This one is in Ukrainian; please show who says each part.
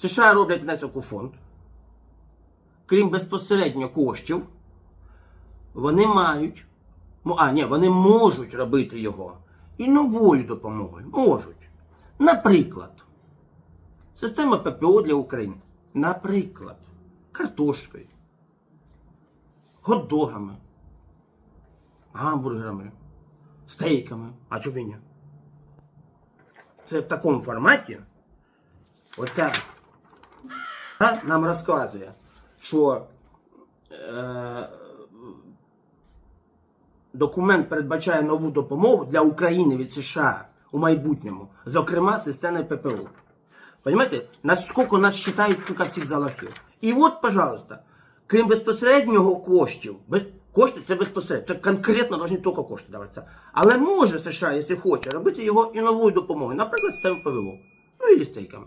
Speaker 1: США роблять внесок у фонд. Крім безпосередньо коштів, вони мають. А, ні, вони можуть робити його і новою допомогою. Можуть. Наприклад, система ППО для України. Наприклад, картошкою, хот-догами, гамбургерами, стейками. А чому ні? Це в такому форматі. Оця нам розказує, що е, документ передбачає нову допомогу для України від США у майбутньому, зокрема системи ППО. Понимаете, наскільки нас вважають сука, всіх за лохів. І от, пожалуйста, крім безпосереднього коштів, без, кошти це безпосередньо, це конкретно повинні тільки кошти даватися. Але може США, якщо хоче, робити його і новою допомогою, наприклад, системою ПВО. Ну і стейками.